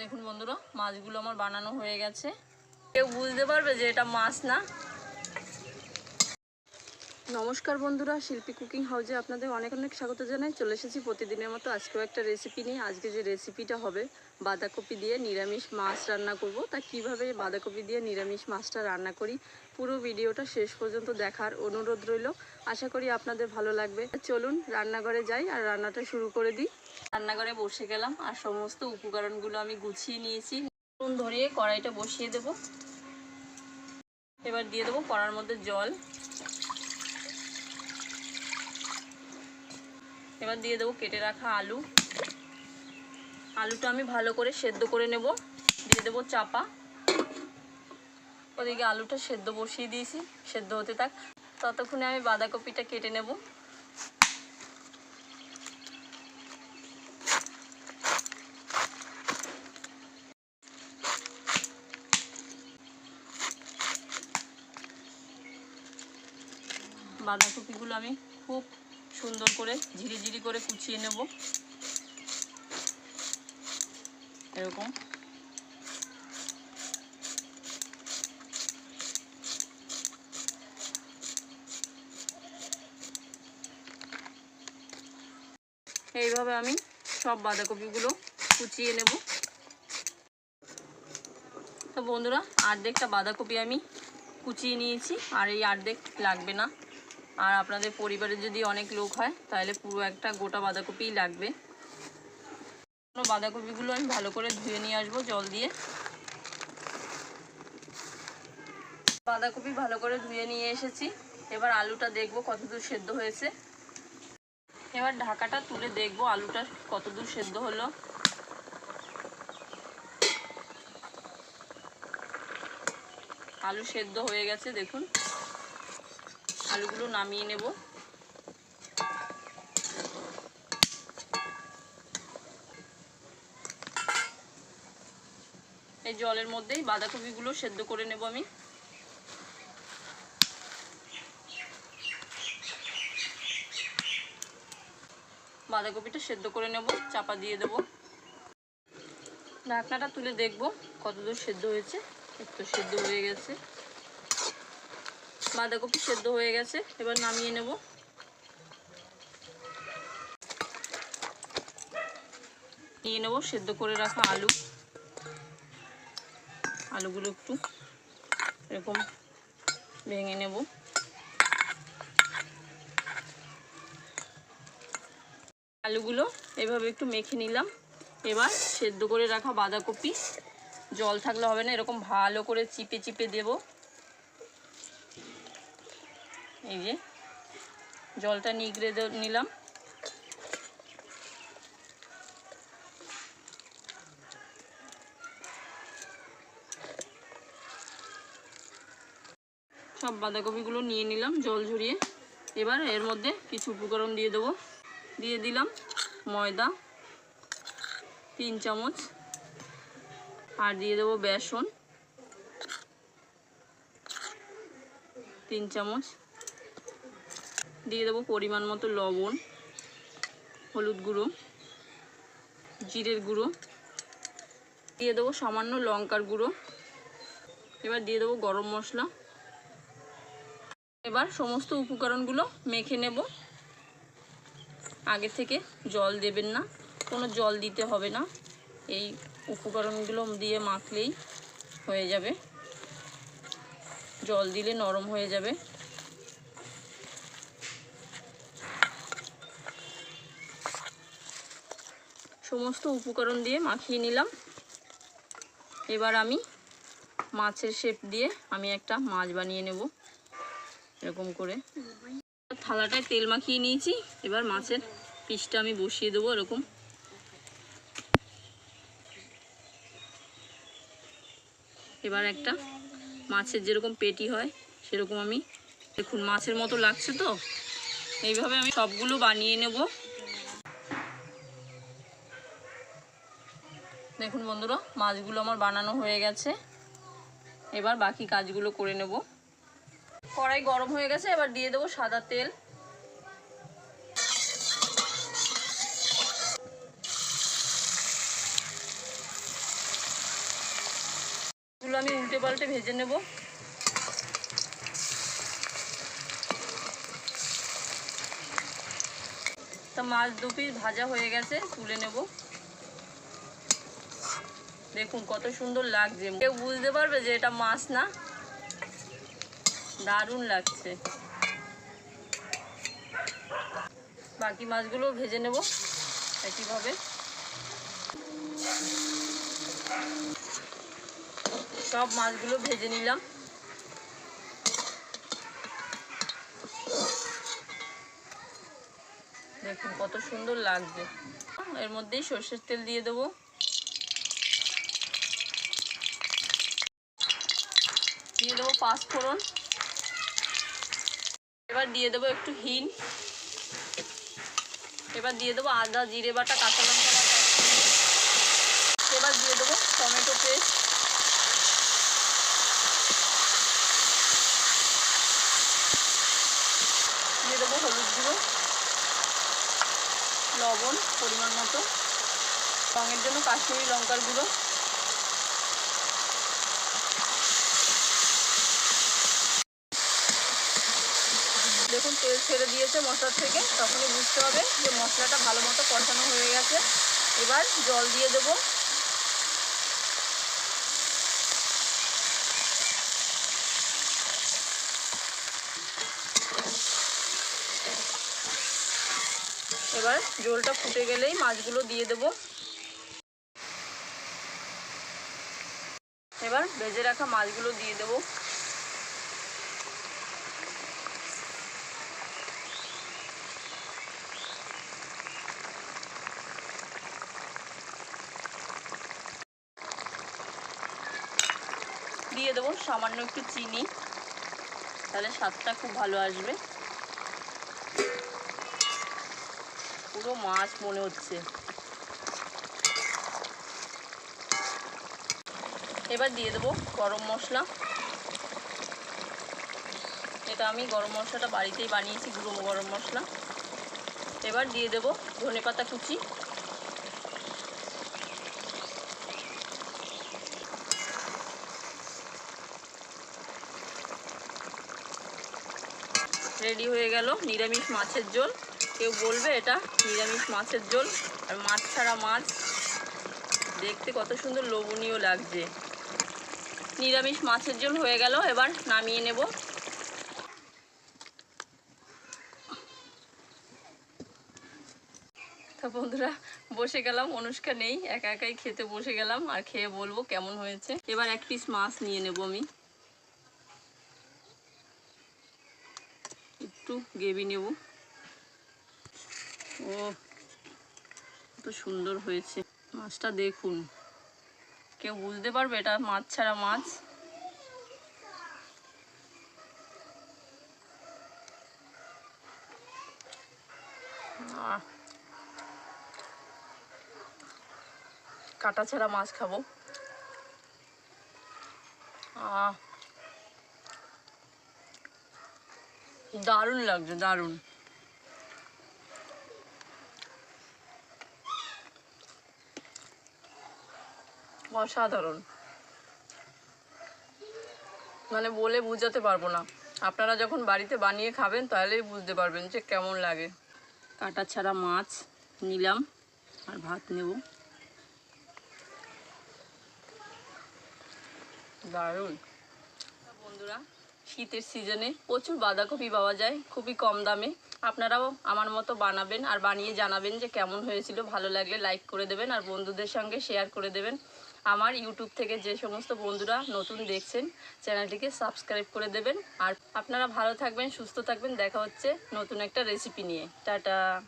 দেখুন বন্ধুরা, মাছগুলো আমার বানানো হয়ে গেছে। কেউ বুঝতে পারবে যে এটা মাছ না? নমস্কার বন্ধুরা, শিল্পী কুকিং হাউজে আপনাদের অনেক অনেক স্বাগত জানাই। চলে এসেছি প্রতিদিনের মতো আজকেও একটা রেসিপি নিয়ে। আজকে যে রেসিপিটা হবে, বাঁধাকপি দিয়ে নিরামিষ মাছ রান্না করব। তা কীভাবে বাঁধাকপি দিয়ে নিরামিষ মাছটা রান্না করি, পুরো ভিডিওটা শেষ পর্যন্ত দেখার অনুরোধ রইল। আশা করি আপনাদের ভালো লাগবে। চলুন রান্নাঘরে যাই আর রান্নাটা শুরু করে দিই। রান্নাঘরে বসে গেলাম আর সমস্ত উপকরণগুলো আমি গুছিয়ে নিয়েছি। নুন ধরিয়ে কড়াইটা বসিয়ে দেব। এবার দিয়ে দেবো কড়ার মধ্যে জল। এবার দিয়ে দেবো কেটে রাখা আলু। আলুটা আমি ভালো করে সেদ্ধ করে নেব। দিয়ে দেবো চাপা। ওদিকে আলুটা সেদ্ধ বসিয়ে দিয়েছি। সেদ্ধ হতে থাক। ততক্ষণে আমি বাঁধাকপিটা কেটে নেব। বাঁধাকপিগুলো আমি খুব সুন্দর করে ঝিরি ঝিরি করে কুচিয়ে নেব। এরকম। এইভাবে আমি সব বাঁধাকপিগুলো কুচিয়ে নেব। তো বন্ধুরা, অর্ধেকটা বাঁধাকপি আমি কুচিয়ে নিয়েছি, আর এই অর্ধেক লাগবে না। আর আপনাদের পরিবারে যদি অনেক লোক হয়, তাহলে পুরো একটা গোটা বাঁধাকপিই লাগবে। বাঁধাকপিগুলো আমি ভালো করে ধুয়ে নিয়ে আসব জল দিয়ে। বাঁধাকপি ভালো করে ধুয়ে নিয়ে এসেছি। এবার আলুটা দেখব কতদূর সেদ্ধ হয়েছে। এবার ঢাকাটা তুলে দেখব আলুটা কতদূর সেদ্ধ হলো। আলু সেদ্ধ হয়ে গেছে, দেখুন। আলুগুলো নামিয়ে নেব। এই জলের মধ্যেই বাঁধাকপিগুলো সেদ্ধ করে নেব আমি। বাঁধাকপিটা সেদ্ধ করে নেব, চাপা দিয়ে দেব। ঢাকনাটা তুলে দেখব কতদূর সেদ্ধ হয়েছে একটু সেদ্ধ হয়ে গেছে। বাঁধাকপি সেদ্ধ হয়ে গেছে, এবার নামিয়ে নেব। নিয়ে নেব সেদ্ধ করে রাখা আলু। আলুগুলো একটু এরকম ভেঙে নেব। আলুগুলো এভাবে একটু মেখে নিলাম। এবার সেদ্ধ করে রাখা বাঁধাকপি। জল থাকলে হবে না, এরকম ভালো করে চিপে চিপে দেবো। এই যে, জলটা নিগড়ে নিলাম। সব বাঁধাকপিগুলো নিয়ে নিলাম, জল ঝরিয়ে। এবার এর মধ্যে কিছু উপকরণ দিয়ে দেবো। দিয়ে দিলাম ময়দা, তিন চামচ। আর দিয়ে দেবো বেসন, তিন চামচ। দিয়ে দেবো পরিমাণ মতো লবণ, হলুদ গুঁড়ো, জিরের গুঁড়ো। দিয়ে দেবো সামান্য লঙ্কার গুঁড়ো। এবার দিয়ে দেবো গরম মশলা। এবার সমস্ত উপকরণগুলো মেখে নেব। আগে থেকে জল দেবেন না, কোনো জল দিতে হবে না। এই উপকরণগুলো দিয়ে মাখলেই হয়ে যাবে। জল দিলে নরম হয়ে যাবে। সমস্ত উপকরণ দিয়ে মাখিয়ে নিলাম। এবার আমি মাছের শেপ দিয়ে আমি একটা মাছ বানিয়ে নেব। এরকম করে। থালাটায় তেল মাখিয়ে নিয়েছি। এবার মাছের পিসটা আমি বসিয়ে দেবো এরকম। এবার একটা মাছের যেরকম পেটি হয়, সেরকম আমি দেখুন মাছের মতো লাগছে তো। এইভাবে আমি সবগুলো বানিয়ে নেব। দেখুন বন্ধুরা, মাছগুলো আমার বানানো হয়ে গেছে। এবার বাকি কাজগুলো করে নেব। কড়াই গরম হয়ে গেছে, এবার দিয়ে দেবো সাদা তেল। আমি উল্টে পাল্টে ভেজে নেব। তা মাছ দু পিস ভাজা হয়ে গেছে, তুলে নেব। দেখুন কত সুন্দর লাগছে। কেউ বুঝতে পারবে যে এটা মাছ না? দারুণ লাগছে। বাকি মাছগুলো ভেজে নেব একইভাবে। সব মাছগুলো ভেজে নিলাম। দেখুন কত সুন্দর লাগছে। এর মধ্যেই সর্ষের তেল দিয়ে দেবো। দিয়ে দেবো পাঁচফোড়ন এবার দিয়ে দেবো একটু হিন এবার দিয়ে দেবো আদা, জিরে বাটা, কাঁচা লঙ্কা এবার দিয়ে দেবো টমেটো পেস্ট। দিয়ে দেবো হলুদ গুঁড়ো। লবণ পরিমাণ মতো। রঙের জন্য কাশ্মীরি লঙ্কার গুঁড়ো দেখুন তেল ছেড়ে দিয়েছে মশলা থেকে, তখনই বুঝতে হবে যে মশলাটা ভালো মতো কষানো হয়ে গেছে। এবার জল দিয়ে দেবো। এবার জলটা ফুটে গেলেই মাছগুলো দিয়ে দেবো। এবার ভেজে রাখা মাছগুলো দিয়ে দেবো দিয়ে দেবো, সামান্য একটু চিনি। তাহলে স্বাদটা খুব ভালো আসবে। পুরো মাছ মনে হচ্ছে। এবার দিয়ে দেবো গরম মশলা। এটা আমি গরম মশলাটা বাড়িতেই বানিয়েছি, গুঁড়ো গরম মশলা। এবার দিয়ে দেবো ধনে পাতা কুচি। রেডি হয়ে গেল নিরামিষ মাছের ঝোল। কেউ বলবে এটা নিরামিষ মাছের ঝোল। আর মাছ ছাড়া মাছ দেখতে কত সুন্দর লোভনীয় লাগছে। নিরামিষ মাছের ঝোল হয়ে গেল, এবার নামিয়ে নেব। বন্ধুরা, বসে গেলাম, অনুষ্কা নেই, একা একাই খেতে বসে গেলাম, আর খেয়ে বলব কেমন হয়েছে। এবার এক পিস মাছ নিয়ে নেব আমি। একটু গেবি নেব। ও, কত সুন্দর হয়েছে। মাছটা দেখুন। কেউ বুঝতে পারবে এটা মাছ ছাড়া মাছ? কাটা ছাড়া মাছ খাব। আহ। দারুণ লাগছে, দারুণ। অসাধারণ। মানে বলে বোঝাতে পারব না। আপনারা যখন বাড়িতে বানিয়ে খাবেন, তাহলেই বুঝতে পারবেন যে কেমন লাগে। কাটা ছাড়া মাছ নিলাম, আর ভাত নেব। দারুণ। বন্ধুরা শীতের সিজনে প্রচুর বাঁধাকপি পাওয়া যায়, খুবই কম দামে। আপনারাও আমার মতো বানাবেন আর বানিয়ে জানাবেন যে কেমন হয়েছিল। ভালো লাগলে লাইক করে দেবেন আর বন্ধুদের সঙ্গে শেয়ার করে দেবেন। আমার ইউটিউব থেকে যে সমস্ত বন্ধুরা নতুন দেখছেন, চ্যানেলটিকে সাবস্ক্রাইব করে দেবেন। আর আপনারা ভালো থাকবেন, সুস্থ থাকবেন। দেখা হচ্ছে নতুন একটা রেসিপি নিয়ে। টাটা!